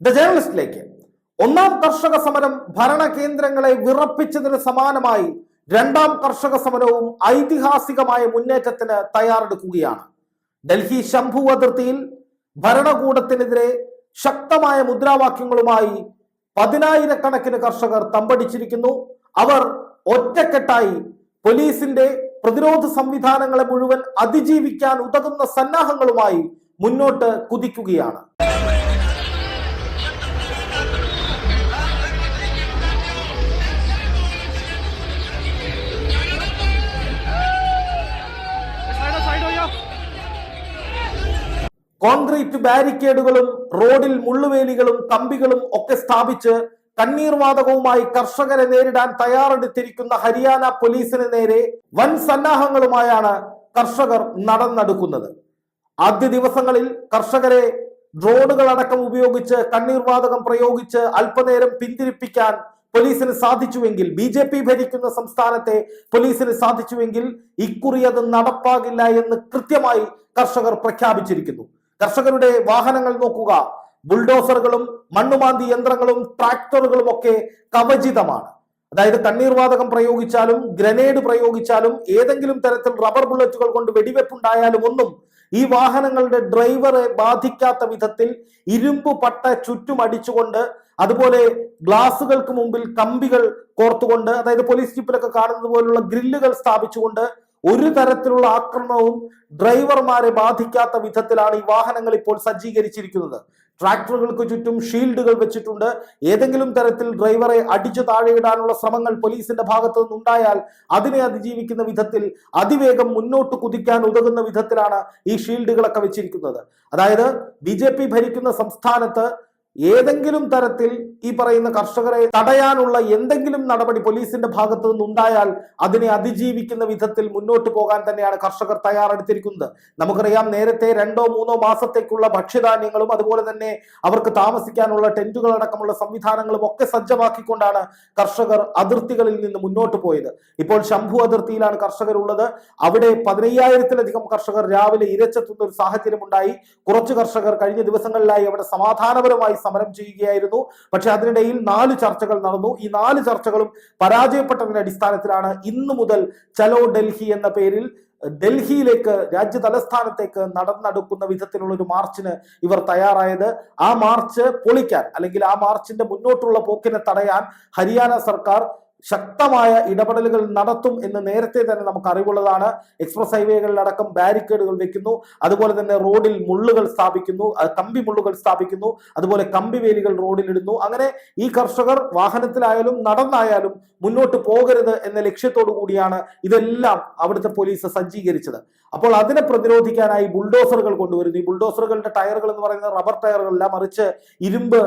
The ജേർണലിസ്റ്റിലേക്ക് ഒന്നാം കർഷക സമരം ഭരണകേന്ദ്രങ്ങളെ വിറപ്പിച്ചതിന് സമാനമായി രണ്ടാം കർഷക സമരവും ഐതിഹാസികമായ മുന്നേറ്റത്തിന് തയ്യാറെടുക്കുകയാണ്. ഡൽഹി ശംഭു അതിർത്തിയിൽ ഭരണകൂടത്തിനെതിരെ ശക്തമായ മുദ്രാവാക്യങ്ങളുമായി പതിനായിരക്കണക്കിന് കർഷകർ തമ്പടിച്ചിരിക്കുന്നു. അവർ ഒറ്റക്കെട്ടായി പോലീസിന്റെ പ്രതിരോധ സംവിധാനങ്ങളെ മുഴുവൻ അതിജീവിക്കാൻ ഉതകുന്ന സന്നാഹങ്ങളുമായി മുന്നോട്ട് കുതിക്കുകയാണ്. കോൺക്രീറ്റ് ബാരിക്കേഡുകളും റോഡിൽ മുള്ളുവേലികളും കമ്പികളും ഒക്കെ സ്ഥാപിച്ച് കണ്ണീർവാതകവുമായി കർഷകരെ നേരിടാൻ തയ്യാറെടുത്തിരിക്കുന്ന ഹരിയാന പോലീസിന് നേരെ വൻ സന്നാഹങ്ങളുമായാണ് കർഷകർ നടന്നെടുക്കുന്നത്. ആദ്യ ദിവസങ്ങളിൽ കർഷകരെ ഡ്രോണുകൾ അടക്കം ഉപയോഗിച്ച് കണ്ണീർവാതകം പ്രയോഗിച്ച് അല്പനേരം പിന്തിരിപ്പിക്കാൻ പോലീസിന് സാധിച്ചുവെങ്കിൽ ബി ജെ പി ഭരിക്കുന്ന സംസ്ഥാനത്തെ പോലീസിന് സാധിച്ചുവെങ്കിൽ ഇക്കുറി അത് നടപ്പാകില്ല എന്ന് കൃത്യമായി കർഷകർ പ്രഖ്യാപിച്ചിരിക്കുന്നു. കർഷകരുടെ വാഹനങ്ങൾ നോക്കുക. ബുൾഡോസറുകളും മണ്ണുമാന്തി യന്ത്രങ്ങളും ട്രാക്ടറുകളും ഒക്കെ കവചിതമാണ്. അതായത് തണ്ണീർവാതകം പ്രയോഗിച്ചാലും ഗ്രനേഡ് പ്രയോഗിച്ചാലും ഏതെങ്കിലും തരത്തിൽ റബ്ബർ ബുള്ളറ്റുകൾ കൊണ്ട് വെടിവെപ്പുണ്ടായാലും ഒന്നും ഈ വാഹനങ്ങളുടെ ഡ്രൈവറെ ബാധിക്കാത്ത വിധത്തിൽ ഇരുമ്പ് പട്ട ചുറ്റും അടിച്ചുകൊണ്ട് അതുപോലെ ഗ്ലാസുകൾക്ക് മുമ്പിൽ കമ്പികൾ കോർത്തുകൊണ്ട് അതായത് പോലീസ് ജീപ്പിലൊക്കെ കാണുന്നത് പോലുള്ള ഗ്രില്ലുകൾ സ്ഥാപിച്ചുകൊണ്ട് ഒരു തരത്തിലുള്ള ആക്രമണവും ഡ്രൈവർമാരെ ബാധിക്കാത്ത വിധത്തിലാണ് ഈ വാഹനങ്ങൾ ഇപ്പോൾ സജ്ജീകരിച്ചിരിക്കുന്നത്. ട്രാക്ടറുകൾക്ക് ചുറ്റും ഷീൽഡുകൾ വെച്ചിട്ടുണ്ട്. ഏതെങ്കിലും തരത്തിൽ ഡ്രൈവറെ അടിച്ചു താഴെയിടാനുള്ള ശ്രമങ്ങൾ പോലീസിന്റെ ഭാഗത്തു നിന്നുണ്ടായാൽ അതിനെ അതിജീവിക്കുന്ന വിധത്തിൽ അതിവേഗം മുന്നോട്ട് കുതിക്കാൻ ഉതകുന്ന വിധത്തിലാണ് ഈ ഷീൽഡുകളൊക്കെ വെച്ചിരിക്കുന്നത്. അതായത് ബി ഭരിക്കുന്ന സംസ്ഥാനത്ത് ഏതെങ്കിലും തരത്തിൽ ഈ പറയുന്ന കർഷകരെ തടയാനുള്ള എന്തെങ്കിലും നടപടി പോലീസിന്റെ ഭാഗത്തു നിന്നുണ്ടായാൽ അതിനെ അതിജീവിക്കുന്ന വിധത്തിൽ മുന്നോട്ട് പോകാൻ തന്നെയാണ് കർഷകർ തയ്യാറെടുത്തിരിക്കുന്നത്. നമുക്കറിയാം നേരത്തെ രണ്ടോ മൂന്നോ മാസത്തേക്കുള്ള ഭക്ഷ്യധാന്യങ്ങളും അതുപോലെ തന്നെ അവർക്ക് താമസിക്കാനുള്ള ടെന്റുകൾ അടക്കമുള്ള സംവിധാനങ്ങളും ഒക്കെ സജ്ജമാക്കിക്കൊണ്ടാണ് കർഷകർ അതിർത്തികളിൽ നിന്ന് മുന്നോട്ട് പോയത്. ഇപ്പോൾ ശംഭു അതിർത്തിയിലാണ് കർഷകരുള്ളത്. അവിടെ പതിനയ്യായിരത്തിലധികം കർഷകർ രാവിലെ ഇരച്ചെത്തുന്ന ഒരു സാഹചര്യം ഉണ്ടായി കുറച്ച് കർഷകർ കഴിഞ്ഞ ദിവസങ്ങളിലായി അവിടെ സമാധാനപരമായി സമരം ചെയ്യുകയായിരുന്നു. പക്ഷെ അതിനിടയിൽ നാല് ചർച്ചകൾ നടന്നു. ഈ നാല് ചർച്ചകളും പരാജയപ്പെട്ടതിന്റെ അടിസ്ഥാനത്തിലാണ് ഇന്നു മുതൽ ചലോ ഡൽഹി എന്ന പേരിൽ ഡൽഹിയിലേക്ക് രാജ്യ തലസ്ഥാനത്തേക്ക് നടന്നെടുക്കുന്ന വിധത്തിലുള്ള ഒരു മാർച്ചിന് ഇവർ തയ്യാറായത്. ആ മാർച്ച് പൊളിക്കാൻ അല്ലെങ്കിൽ ആ മാർച്ചിന്റെ മുന്നോട്ടുള്ള പോക്കിനെ തടയാൻ ഹരിയാന സർക്കാർ ശക്തമായ ഇടപെടലുകൾ നടത്തും എന്ന് നേരത്തെ തന്നെ നമുക്ക് അറിവുള്ളതാണ്. എക്സ്പ്രസ് ഹൈവേകളിലടക്കം ബാരിക്കേഡുകൾ വെക്കുന്നു. അതുപോലെ തന്നെ റോഡിൽ മുള്ളുകൾ സ്ഥാപിക്കുന്നു. കമ്പി മുള്ളുകൾ സ്ഥാപിക്കുന്നു. അതുപോലെ കമ്പി വേലികൾ റോഡിലിടുന്നു. അങ്ങനെ ഈ കർഷകർ വാഹനത്തിലായാലും നടന്നായാലും മുന്നോട്ട് പോകരുത് എന്ന ലക്ഷ്യത്തോടു കൂടിയാണ് ഇതെല്ലാം അവിടുത്തെ പോലീസ് സജ്ജീകരിച്ചത്. അപ്പോൾ അതിനെ പ്രതിരോധിക്കാനായി ബുൾഡോസറുകൾ കൊണ്ടുവരുന്നു. ഈ ബുൾഡോസറുകളുടെ ടയറുകൾ എന്ന് പറയുന്നത് റബ്ബർ ടയറുകളല്ല മറിച്ച് ഇരുമ്പ്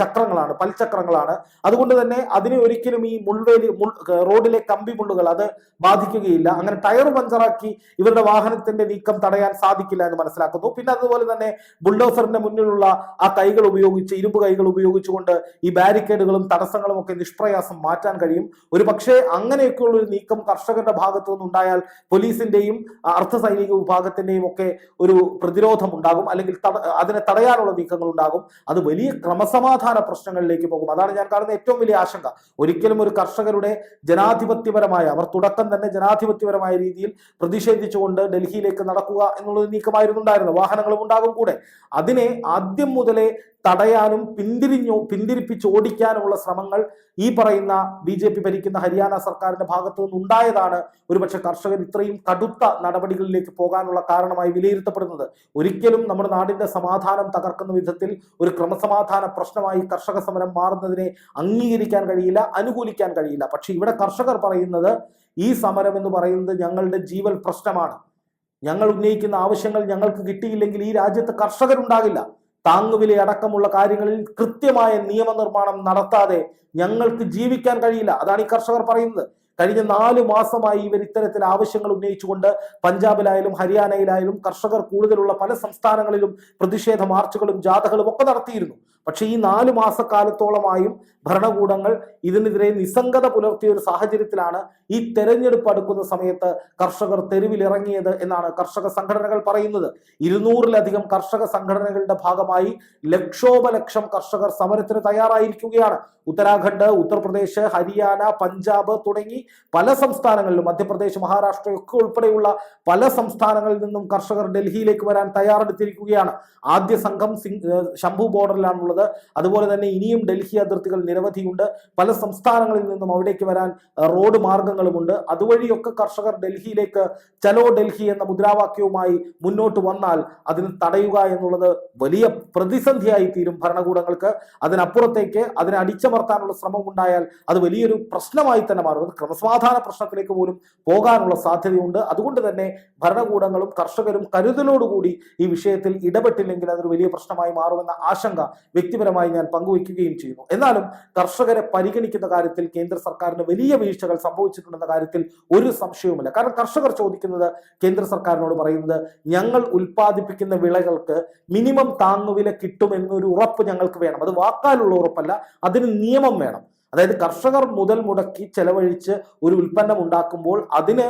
ചക്രങ്ങളാണ് പൽചക്രങ്ങളാണ്. അതുകൊണ്ട് തന്നെ അതിനെ ഒരിക്കലും ഈ മുൾവേലി മുൾ റോഡിലെ കമ്പി മുള്ളുകൾ അത് ബാധിക്കുകയില്ല. അങ്ങനെ ടയർ പഞ്ചറാക്കി ഇവരുടെ വാഹനത്തിന്റെ നീക്കം തടയാൻ സാധിക്കില്ല എന്ന് മനസ്സിലാക്കുന്നു. പിന്നെ അതുപോലെ തന്നെ ബുൾഡോസറിന്റെ മുന്നിലുള്ള ആ കൈകൾ ഉപയോഗിച്ച് ഇരുമ്പ് കൈകൾ ഉപയോഗിച്ചുകൊണ്ട് ഈ ബാരിക്കേഡുകളും തടസ്സങ്ങളും ഒക്കെ നിഷ്പ്രയാസം മാറ്റാൻ കഴിയും. ഒരു പക്ഷേ അങ്ങനെയൊക്കെയുള്ള ഒരു നീക്കം കർഷകരുടെ ഭാഗത്തു നിന്നുണ്ടായാൽ പോലീസിന്റെയും അർദ്ധ സൈനിക വിഭാഗത്തിന്റെയും ഒക്കെ ഒരു പ്രതിരോധം ഉണ്ടാകും അല്ലെങ്കിൽ അതിനെ തടയാനുള്ള നീക്കങ്ങൾ ഉണ്ടാകും അത് വലിയ ക്രമസമാധാന പ്രശ്നങ്ങളിലേക്ക് പോകും. അതാണ് ഞാൻ കാണുന്ന ഏറ്റവും വലിയ ആശങ്ക. ഒരിക്കലും ഒരു കർഷകരുടെ ജനാധിപത്യപരമായ അവർ തുടക്കം തന്നെ ജനാധിപത്യപരമായ രീതിയിൽ പ്രതിഷേധിച്ചുകൊണ്ട് ഡൽഹിയിലേക്ക് നടക്കുക എന്നുള്ള നീക്കമായിരുന്നു ഉണ്ടായിരുന്നത് വാഹനങ്ങളും ഉണ്ടാകും കൂടെ. അതിനെ ആദ്യം മുതലേ തടയാനും പിന്തിരിഞ്ഞു പിന്തിരിപ്പിച്ച് ഓടിക്കാനുമുള്ള ശ്രമങ്ങൾ ഈ പറയുന്ന ബി ജെ പി ഭരിക്കുന്ന ഹരിയാന സർക്കാരിന്റെ ഭാഗത്തു നിന്നുണ്ടായതാണ്. ഒരുപക്ഷെ കർഷകർ ഇത്രയും കടുത്ത നടപടികളിലേക്ക് പോകാനുള്ള കാരണമായി വിലയിരുത്തപ്പെടുന്നത്. ഒരിക്കലും നമ്മുടെ നാടിന്റെ സമാധാനം തകർക്കുന്ന വിധത്തിൽ ഒരു ക്രമസമാധാന പ്രശ്നമായി കർഷക സമരം മാറുന്നതിനെ അംഗീകരിക്കാൻ കഴിയില്ല അനുകൂലിക്കാൻ കഴിയില്ല. പക്ഷെ ഇവിടെ കർഷകർ പറയുന്നത് ഈ സമരം എന്ന് പറയുന്നത് ഞങ്ങളുടെ ജീവൽ പ്രശ്നമാണ്. ഞങ്ങൾ ഉന്നയിക്കുന്ന ആവശ്യങ്ങൾ ഞങ്ങൾക്ക് കിട്ടിയില്ലെങ്കിൽ ഈ രാജ്യത്ത് കർഷകരുണ്ടാകില്ല. താങ്ങുവില അടക്കമുള്ള കാര്യങ്ങളിൽ കൃത്യമായ നിയമനിർമ്മാണം നടത്താതെ ഞങ്ങൾക്ക് ജീവിക്കാൻ കഴിയില്ല. അതാണ് ഈ കർഷകർ പറയുന്നത്. കഴിഞ്ഞ നാല് മാസമായി ഇവർ ഇത്തരത്തിൽ ആവശ്യങ്ങൾ ഉന്നയിച്ചുകൊണ്ട് പഞ്ചാബിലായാലും ഹരിയാനയിലായാലും കർഷകർ കൂടുതലുള്ള പല സംസ്ഥാനങ്ങളിലും പ്രതിഷേധ മാർച്ചുകളും ജാഥകളും ഒക്കെ നടത്തിയിരുന്നു. പക്ഷേ ഈ നാല് മാസക്കാലത്തോളമായും ഭരണകൂടങ്ങൾ ഇതിനെതിരെ നിസ്സംഗത പുലർത്തിയ ഒരു സാഹചര്യത്തിലാണ് ഈ തെരഞ്ഞെടുപ്പ് അടുക്കുന്ന സമയത്ത് കർഷകർ തെരുവിലിറങ്ങിയത് എന്നാണ് കർഷക സംഘടനകൾ പറയുന്നത്. ഇരുന്നൂറിലധികം കർഷക സംഘടനകളുടെ ഭാഗമായി ലക്ഷോപലക്ഷം കർഷകർ സമരത്തിന് തയ്യാറായിരിക്കുകയാണ്. ഉത്തരാഖണ്ഡ് ഉത്തർപ്രദേശ് ഹരിയാന പഞ്ചാബ് തുടങ്ങി പല സംസ്ഥാനങ്ങളിലും മധ്യപ്രദേശ് മഹാരാഷ്ട്ര ഒക്കെ ഉൾപ്പെടെയുള്ള പല സംസ്ഥാനങ്ങളിൽ നിന്നും കർഷകർ ഡൽഹിയിലേക്ക് വരാൻ തയ്യാറെടുത്തിരിക്കുകയാണ്. ആദ്യ സംഘം ശംഭു ബോർഡറിലാണുള്ളത്. അതുപോലെ തന്നെ ഇനിയും ഡൽഹി അതിർത്തികൾ നിരവധിയുണ്ട്. പല സംസ്ഥാനങ്ങളിൽ നിന്നും അവിടേക്ക് വരാൻ റോഡ് മാർഗങ്ങളുമുണ്ട്. അതുവഴിയൊക്കെ കർഷകർ ഡൽഹിയിലേക്ക് ചലോ ഡൽഹി എന്ന മുദ്രാവാക്യവുമായി മുന്നോട്ട് വന്നാൽ അതിന് തടയുക എന്നുള്ളത് വലിയ പ്രതിസന്ധിയായി തീരും ഭരണകൂടങ്ങൾക്ക്. അതിനപ്പുറത്തേക്ക് അതിനെ അടിച്ചമർത്താനുള്ള ശ്രമം ഉണ്ടായാൽ അത് വലിയൊരു പ്രശ്നമായി തന്നെ മാറും. അത് ക്രമസമാധാന പ്രശ്നത്തിലേക്ക് പോലും പോകാനുള്ള സാധ്യതയുണ്ട്. അതുകൊണ്ട് തന്നെ ഭരണകൂടങ്ങളും കർഷകരും കരുതലോടുകൂടി ഈ വിഷയത്തിൽ ഇടപെട്ടില്ലെങ്കിൽ അതൊരു വലിയ പ്രശ്നമായി മാറുമെന്ന ആശങ്ക വ്യക്തിപരമായി ഞാൻ പങ്കുവയ്ക്കുകയും ചെയ്യുന്നു. എന്നാലും കർഷകരെ പരിഗണിക്കുന്ന കാര്യത്തിൽ കേന്ദ്ര സർക്കാരിന് വലിയ വീഴ്ചകൾ സംഭവിച്ചിട്ടുണ്ടെന്ന കാര്യത്തിൽ ഒരു സംശയവുമില്ല. കാരണം കർഷകർ ചോദിക്കുന്നത് കേന്ദ്ര സർക്കാരിനോട് പറയുന്നത് ഞങ്ങൾ ഉൽപ്പാദിപ്പിക്കുന്ന വിളകൾക്ക് മിനിമം താങ്ങുവില കിട്ടുമെന്നൊരു ഉറപ്പ് ഞങ്ങൾക്ക് വേണം. അത് വാക്കാലുള്ള ഉറപ്പല്ല അതിന് നിയമം വേണം. അതായത് കർഷകർ മുതൽ മുടക്കി ചെലവഴിച്ച് ഒരു ഉൽപ്പന്നം ഉണ്ടാക്കുമ്പോൾ അതിന്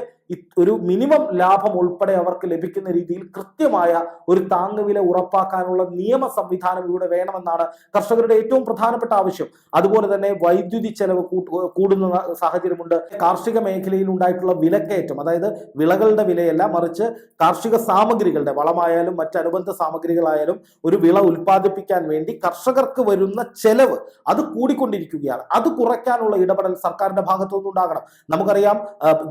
ഒരു മിനിമം ലാഭം ഉൾപ്പെടെ അവർക്ക് ലഭിക്കുന്ന രീതിയിൽ കൃത്യമായ ഒരു താങ്ങുവില ഉറപ്പാക്കാനുള്ള നിയമ സംവിധാനം ഇവിടെ വേണമെന്നാണ് കർഷകരുടെ ഏറ്റവും പ്രധാനപ്പെട്ട ആവശ്യം. അതുപോലെ തന്നെ വൈദ്യുതി ചെലവ് കൂടുന്ന സാഹചര്യമുണ്ട്. കാർഷിക മേഖലയിൽ ഉണ്ടായിട്ടുള്ള വിലക്കയറ്റം അതായത് വിളകളുടെ വിലയല്ല മറിച്ച് കാർഷിക സാമഗ്രികളുടെ വളമായാലും മറ്റ് അനുബന്ധ സാമഗ്രികളായാലും ഒരു വിള ഉൽപ്പാദിപ്പിക്കാൻ വേണ്ടി കർഷകർക്ക് വരുന്ന ചെലവ് അത് കൂടിക്കൊണ്ടിരിക്കുകയാണ്. അത് കുറയ്ക്കാനുള്ള ഇടപെടൽ സർക്കാരിന്റെ ഭാഗത്തുനിന്ന് ഉണ്ടാകണം നമുക്കറിയാം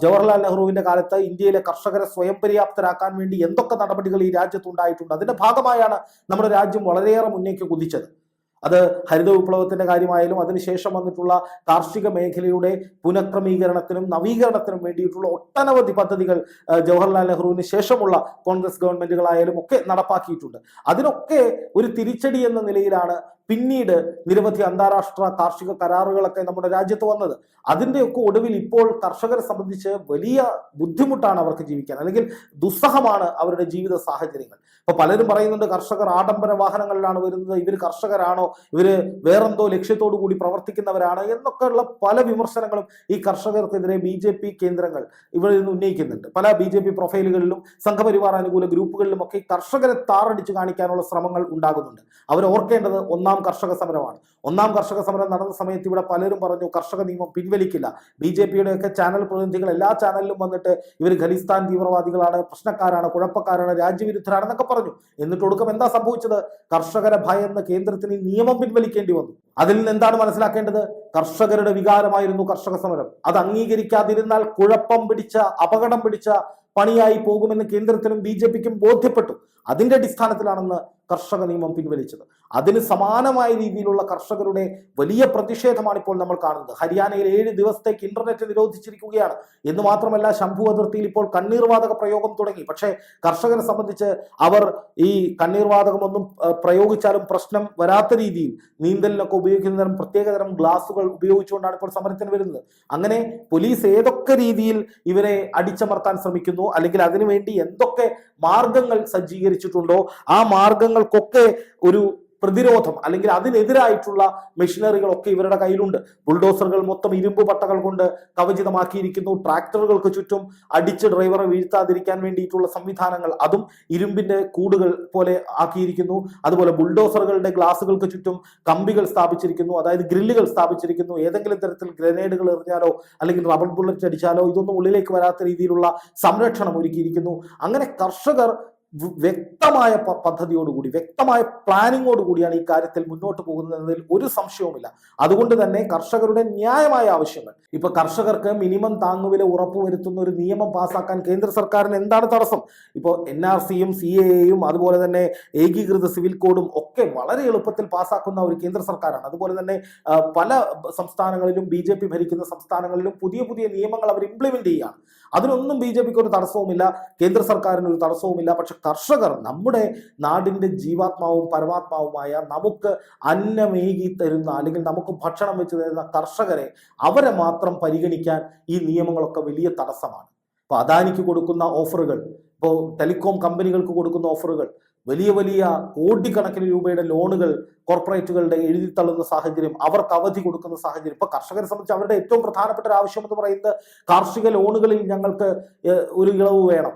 ജവഹർലാൽ നെഹ്റുവിന്റെ കാലത്ത് ഇന്ത്യയിലെ കർഷകരെ സ്വയം പര്യാപ്തരാക്കാൻ വേണ്ടി എന്തൊക്കെ നടപടികൾ ഈ രാജ്യത്ത് ഉണ്ടായിട്ടുണ്ട്? അതിന്റെ ഭാഗമായാണ് നമ്മുടെ രാജ്യം വളരെയേറെ മുന്നേക്ക് കുതിച്ചത്. അത് ഹരിത വിപ്ലവത്തിന്റെ കാര്യമായാലും അതിനുശേഷം വന്നിട്ടുള്ള കാർഷിക മേഖലയുടെ പുനഃക്രമീകരണത്തിനും നവീകരണത്തിനും വേണ്ടിയിട്ടുള്ള ഒട്ടനവധി പദ്ധതികൾ ജവഹർലാൽ നെഹ്റുവിന് ശേഷമുള്ള കോൺഗ്രസ് ഗവൺമെന്റുകളായാലും ഒക്കെ നടപ്പാക്കിയിട്ടുണ്ട്. അതിനൊക്കെ ഒരു തിരിച്ചടി എന്ന നിലയിലാണ് പിന്നീട് നിരവധി അന്താരാഷ്ട്ര കാർഷിക കരാറുകളൊക്കെ നമ്മുടെ രാജ്യത്ത് വന്നത്. അതിന്റെയൊക്കെ ഒടുവിൽ ഇപ്പോൾ കർഷകരെ സംബന്ധിച്ച് വലിയ ബുദ്ധിമുട്ടാണ് അവർക്ക് ജീവിക്കാൻ. അല്ലെങ്കിൽ ദുസ്സഹമാണ് അവരുടെ ജീവിത സാഹചര്യങ്ങൾ. ഇപ്പൊ പലരും പറയുന്നുണ്ട് കർഷകർ ആഡംബര വാഹനങ്ങളിലാണ് വരുന്നത് ഇവർ കർഷകരാണോ ഇവർ വേറെന്തോ ലക്ഷ്യത്തോടു കൂടി പ്രവർത്തിക്കുന്നവരാണ് എന്നൊക്കെയുള്ള പല വിമർശനങ്ങളും ഈ കർഷകർക്കെതിരെ ബി ജെ പി കേന്ദ്രങ്ങൾ ഇവിടെ നിന്ന് ഉന്നയിക്കുന്നുണ്ട്. പല ബി ജെ പി പ്രൊഫൈലുകളിലും സംഘപരിവാർ അനുകൂല ഗ്രൂപ്പുകളിലും ഒക്കെ കർഷകരെ താറടിച്ചു കാണിക്കാനുള്ള ശ്രമങ്ങൾ ഉണ്ടാകുന്നുണ്ട്. അവർ ഓർക്കേണ്ടത് ഒന്നാം കർഷക സമരമാണ്. ഒന്നാം കർഷക സമരം നടന്ന സമയത്ത് ഇവിടെ പലരും പറഞ്ഞു കർഷക നിയമം പിൻവലിക്കില്ല. ബി ജെ പിയുടെ ഒക്കെ ചാനൽ പ്രതിനിധികൾ എല്ലാ ചാനലിലും വന്നിട്ട് ഇവർ ഖലിസ്ഥാൻ തീവ്രവാദികളാണ് പ്രശ്നക്കാരാണ് കുഴപ്പക്കാരാണ് രാജ്യവിരുദ്ധരാണെന്നൊക്കെ പറഞ്ഞു. എന്നിട്ട് ഒടുക്കം എന്താ സംഭവിച്ചത്? കർഷകരെ ഭയന്ന് കേന്ദ്രത്തിന് ഈ നിയമം പിൻവലിക്കേണ്ടി വന്നു അതിൽ നിന്ന് എന്താണ് മനസ്സിലാക്കേണ്ടത്? കർഷകരുടെ വികാരമായിരുന്നു കർഷക സമരം. അത് അംഗീകരിക്കാതിരുന്നാൽ കുഴപ്പം പിടിച്ച അപകടം പിടിച്ച പണിയായി പോകുമെന്ന് കേന്ദ്രത്തിനും ബി ജെ പിക്കും ബോധ്യപ്പെട്ടു. അതിന്റെ അടിസ്ഥാനത്തിലാണെന്ന് കർഷക നിയമം പിൻവലിച്ചത്. അതിന് സമാനമായ രീതിയിലുള്ള കർഷകരുടെ വലിയ പ്രതിഷേധമാണ് ഇപ്പോൾ നമ്മൾ കാണുന്നത്. ഹരിയാനയിൽ ഏഴ് ദിവസത്തേക്ക് ഇന്റർനെറ്റ് നിരോധിച്ചിരിക്കുകയാണ്. എന്ന് മാത്രമല്ല ശംഭു അതിർത്തിയിൽ ഇപ്പോൾ കണ്ണീർവാതക പ്രയോഗം തുടങ്ങി. പക്ഷേ കർഷകരെ സംബന്ധിച്ച് അവർ ഈ കണ്ണീർവാതകമൊന്നും പ്രയോഗിച്ചാലും പ്രശ്നം വരാത്ത രീതിയിൽ നീന്തലിനൊക്കെ ഉപയോഗിക്കുന്ന തരം പ്രത്യേകതരം ഗ്ലാസുകൾ ഉപയോഗിച്ചുകൊണ്ടാണ് ഇപ്പോൾ സമരത്തിന് വരുന്നത്. അങ്ങനെ പോലീസ് ഏതൊക്കെ രീതിയിൽ ഇവരെ അടിച്ചമർത്താൻ ശ്രമിക്കുന്നു അല്ലെങ്കിൽ അതിനുവേണ്ടി എന്തൊക്കെ മാർഗങ്ങൾ സജ്ജീകരിച്ചിട്ടുണ്ടോ ആ മാർഗങ്ങൾക്കൊക്കെ ഒരു പ്രതിരോധം അല്ലെങ്കിൽ അതിനെതിരായിട്ടുള്ള മെഷീനറികളൊക്കെ ഇവരുടെ കയ്യിലുണ്ട്. ബുൾഡോസറുകൾ മൊത്തം ഇരുമ്പ് പട്ടകൾ കൊണ്ട് കവചിതമാക്കിയിരിക്കുന്നു. ട്രാക്ടറുകൾക്ക് ചുറ്റും അടിച്ച് ഡ്രൈവറെ വീഴ്ത്താതിരിക്കാൻ വേണ്ടിയിട്ടുള്ള സംവിധാനങ്ങൾ അതും ഇരുമ്പിന്റെ കൂടുകൾ പോലെ ആക്കിയിരിക്കുന്നു. അതുപോലെ ബുൾഡോസറുകളുടെ ഗ്ലാസുകൾക്ക് ചുറ്റും കമ്പികൾ സ്ഥാപിച്ചിരിക്കുന്നു. അതായത് ഗ്രില്ലുകൾ സ്ഥാപിച്ചിരിക്കുന്നു. ഏതെങ്കിലും തരത്തിൽ ഗ്രനേഡുകൾ എറിഞ്ഞാലോ അല്ലെങ്കിൽ റബർ ബുള്ളറ്റ് അടിച്ചാലോ ഇതൊന്നും ഉള്ളിലേക്ക് വരാത്ത രീതിയിലുള്ള സംരക്ഷണം ഒരുക്കിയിരിക്കുന്നു. അങ്ങനെ കർഷകർ വ്യക്തമായ പദ്ധതിയോടുകൂടി വ്യക്തമായ പ്ലാനിങ്ങോട് കൂടിയാണ് ഈ കാര്യത്തിൽ മുന്നോട്ട് പോകുന്നതിൽ ഒരു സംശയവുമില്ല. അതുകൊണ്ട് തന്നെ കർഷകരുടെ ന്യായമായ ആവശ്യങ്ങൾ. ഇപ്പൊ കർഷകർക്ക് മിനിമം താങ്ങുവില ഉറപ്പുവരുത്തുന്ന ഒരു നിയമം പാസാക്കാൻ കേന്ദ്ര സർക്കാരിന് എന്താണ് തടസ്സം? ഇപ്പോൾ എൻ ആർ സിയും സി എയും അതുപോലെ തന്നെ ഏകീകൃത സിവിൽ കോഡും ഒക്കെ വളരെ എളുപ്പത്തിൽ പാസാക്കുന്ന ഒരു കേന്ദ്ര സർക്കാരാണ്. അതുപോലെ തന്നെ പല സംസ്ഥാനങ്ങളിലും ബി ജെ പി ഭരിക്കുന്ന സംസ്ഥാനങ്ങളിലും പുതിയ പുതിയ നിയമങ്ങൾ അവർ ഇംപ്ലിമെന്റ് ചെയ്യുകയാണ്. അതിനൊന്നും ബി ജെ പിക്ക് ഒരു തടസ്സവുമില്ല. കേന്ദ്ര സർക്കാരിന് ഒരു തടസ്സവുമില്ല. പക്ഷെ കർഷകർ നമ്മുടെ നാടിന്റെ ജീവാത്മാവും പരമാത്മാവുമായ നമുക്ക് അന്നമേകി തരുന്ന അല്ലെങ്കിൽ നമുക്ക് ഭക്ഷണം വെച്ച് തരുന്ന കർഷകരെ അവരെ മാത്രം പരിഗണിക്കാൻ ഈ നിയമങ്ങളൊക്കെ വലിയ തടസ്സമാണ്. ഇപ്പോൾ അദാനിക്ക് കൊടുക്കുന്ന ഓഫറുകൾ ഇപ്പോൾ ടെലികോം കമ്പനികൾക്ക് കൊടുക്കുന്ന ഓഫറുകൾ വലിയ വലിയ കോടിക്കണക്കിന് രൂപയുടെ ലോണുകൾ കോർപ്പറേറ്റുകളുടെ എഴുതിത്തള്ളുന്ന സാഹചര്യം അവർക്ക് അവധി കൊടുക്കുന്ന സാഹചര്യം ഇപ്പൊ കർഷകരെ സംബന്ധിച്ച് അവരുടെ ഏറ്റവും പ്രധാനപ്പെട്ട ഒരു ആവശ്യം എന്ന് പറയുന്നത് കാർഷിക ലോണുകളിൽ ഞങ്ങൾക്ക് ഒരു ഇളവ് വേണം.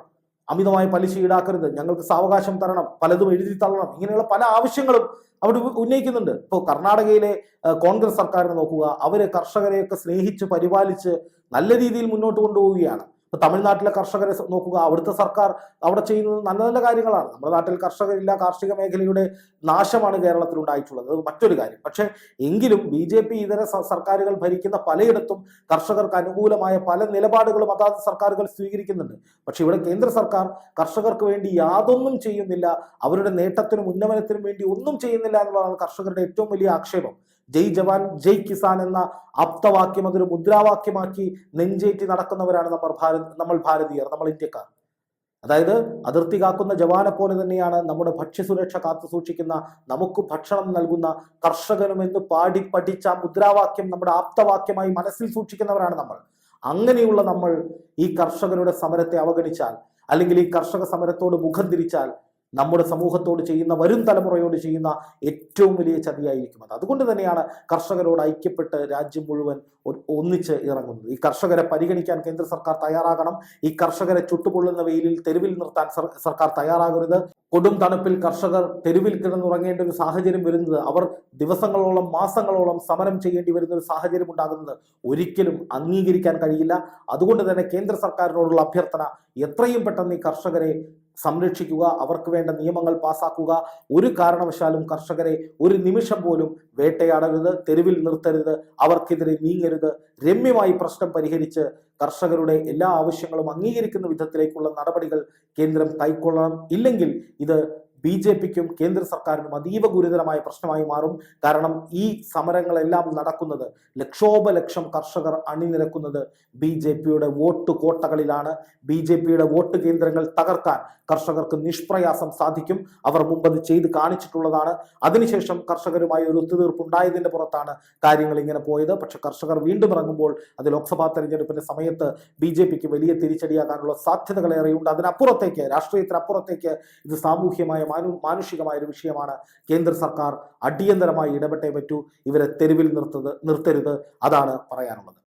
അമിതമായ പലിശ ഈടാക്കരുത്. ഞങ്ങൾക്ക് സാവകാശം തരണം പലതും എഴുതി തള്ളണം. ഇങ്ങനെയുള്ള പല ആവശ്യങ്ങളും അവർ ഉ- ഉന്നയിക്കുന്നുണ്ട്. ഇപ്പോൾ കർണാടകയിലെ കോൺഗ്രസ് സർക്കാരിനെ നോക്കുക. അവർ കർഷകരെയൊക്കെ സ്നേഹിച്ച് പരിപാലിച്ച് നല്ല രീതിയിൽ മുന്നോട്ട് കൊണ്ടുപോവുകയാണ്. ഇപ്പൊ തമിഴ്നാട്ടിലെ കർഷകരെ നോക്കുക അവിടുത്തെ സർക്കാർ അവിടെ ചെയ്യുന്നത് നല്ല നല്ല കാര്യങ്ങളാണ്. നമ്മുടെ നാട്ടിൽ കർഷകരില്ല കാർഷിക മേഖലയുടെ നാശമാണ് കേരളത്തിൽ ഉണ്ടായിട്ടുള്ളത്. അത് മറ്റൊരു കാര്യം. പക്ഷേ എങ്കിലും ബി ജെ പി ഇതര സർക്കാരുകൾ ഭരിക്കുന്ന പലയിടത്തും കർഷകർക്ക് അനുകൂലമായ പല നിലപാടുകളും അതാത് സർക്കാരുകൾ സ്വീകരിക്കുന്നുണ്ട്. പക്ഷെ ഇവിടെ കേന്ദ്ര സർക്കാർ കർഷകർക്ക് വേണ്ടി യാതൊന്നും ചെയ്യുന്നില്ല. അവരുടെ നേട്ടത്തിനും ഉന്നമനത്തിനും വേണ്ടി ഒന്നും ചെയ്യുന്നില്ല എന്നുള്ളതാണ് കർഷകരുടെ ഏറ്റവും വലിയ ആക്ഷേപം. ജയ് ജവാൻ ജയ് കിസാൻ എന്ന ആപ്തവാക്യം അതൊരു മുദ്രാവാക്യമാക്കി നെഞ്ചേറ്റി നടക്കുന്നവരാണ് നമ്മൾ ഭാരത് നമ്മൾ ഭാരതീയർ നമ്മൾ ഇന്ത്യക്കാർ. അതായത് അതിർത്തി കാക്കുന്ന ജവാനെ പോലെ തന്നെയാണ് നമ്മുടെ ഭക്ഷ്യസുരക്ഷ കാത്തു സൂക്ഷിക്കുന്ന നമുക്ക് ഭക്ഷണം നൽകുന്ന കർഷകനും എന്ന് പാടി പഠിച്ച മുദ്രാവാക്യം നമ്മുടെ ആപ്തവാക്യമായി മനസ്സിൽ സൂക്ഷിക്കുന്നവരാണ് നമ്മൾ. അങ്ങനെയുള്ള നമ്മൾ ഈ കർഷകരുടെ സമരത്തെ അവഗണിച്ചാൽ അല്ലെങ്കിൽ ഈ കർഷക സമരത്തോട് മുഖം തിരിച്ചാൽ നമ്മുടെ സമൂഹത്തോട് ചെയ്യുന്ന വരും തലമുറയോട് ചെയ്യുന്ന ഏറ്റവും വലിയ ചതിയായിരിക്കും അത്. അതുകൊണ്ട് തന്നെയാണ് കർഷകരോട് ഐക്യപ്പെട്ട് രാജ്യം മുഴുവൻ ഒന്നിച്ച് ഇറങ്ങുന്നത്. ഈ കർഷകരെ പരിഗണിക്കാൻ കേന്ദ്ര സർക്കാർ തയ്യാറാകണം. ഈ കർഷകരെ ചുട്ടുപൊള്ളുന്ന വെയിലിൽ തെരുവിൽ നിർത്താൻ സർക്കാർ തയ്യാറാകരുത്. കൊടും തണുപ്പിൽ കർഷകർ തെരുവിൽ കിടന്നുറങ്ങേണ്ട ഒരു സാഹചര്യം വരുന്നത് അവർ ദിവസങ്ങളോളം മാസങ്ങളോളം സമരം ചെയ്യേണ്ടി വരുന്ന ഒരു സാഹചര്യം ഉണ്ടാകുന്നത് ഒരിക്കലും അംഗീകരിക്കാൻ കഴിയില്ല. അതുകൊണ്ട് തന്നെ കേന്ദ്ര സർക്കാരിനോടുള്ള അഭ്യർത്ഥന എത്രയും പെട്ടെന്ന് ഈ കർഷകരെ സംരക്ഷിക്കുക അവർക്ക് വേണ്ട നിയമങ്ങൾ പാസാക്കുക. ഒരു കാരണവശാലും കർഷകരെ ഒരു നിമിഷം പോലും വേട്ടയാടരുത് തെരുവിൽ നിർത്തരുത് അവർക്കെതിരെ നീങ്ങരുത്. രമ്യമായി പ്രശ്നം പരിഹരിച്ച് കർഷകരുടെ എല്ലാ ആവശ്യങ്ങളും അംഗീകരിക്കുന്ന വിധത്തിലേക്കുള്ള നടപടികൾ കേന്ദ്രം കൈക്കൊള്ളണം. ഇല്ലെങ്കിൽ ഇത് ബി ജെ പിക്കും കേന്ദ്ര സർക്കാരിനും അതീവ ഗുരുതരമായ പ്രശ്നമായി മാറും. കാരണം ഈ സമരങ്ങളെല്ലാം നടക്കുന്നത് ലക്ഷോപലക്ഷം കർഷകർ അണിനിരക്കുന്നത് ബി ജെ പിയുടെ വോട്ട് കോട്ടകളിലാണ്. ബി ജെ പിയുടെ വോട്ട് കേന്ദ്രങ്ങൾ തകർക്കാൻ കർഷകർക്ക് നിഷ്പ്രയാസം സാധിക്കും. അവർ മുമ്പ് അത് ചെയ്ത് കാണിച്ചിട്ടുള്ളതാണ്. അതിനുശേഷം കർഷകരുമായി ഒരു ഒത്തുതീർപ്പ് ഉണ്ടായതിന്റെ പുറത്താണ് കാര്യങ്ങൾ ഇങ്ങനെ പോയത്. പക്ഷെ കർഷകർ വീണ്ടും ഇറങ്ങുമ്പോൾ അത് ലോക്സഭാ തെരഞ്ഞെടുപ്പിന്റെ സമയത്ത് ബി ജെ പിക്ക് വലിയ തിരിച്ചടിയാകാനുള്ള സാധ്യതകളേറെയുണ്ട്. അതിനപ്പുറത്തേക്ക് രാഷ്ട്രീയത്തിനപ്പുറത്തേക്ക് ഇത് സാമൂഹ്യമായ മാനു മാനുഷികമായ ഒരു വിഷയമാണ് കേന്ദ്ര സർക്കാർ അടിയന്തരമായി ഇടപെട്ടേ പറ്റൂ. ഇവരെ തെരുവിൽ നിർത്തത് നിർത്തരുത് അതാണ് പറയാനുള്ളത്.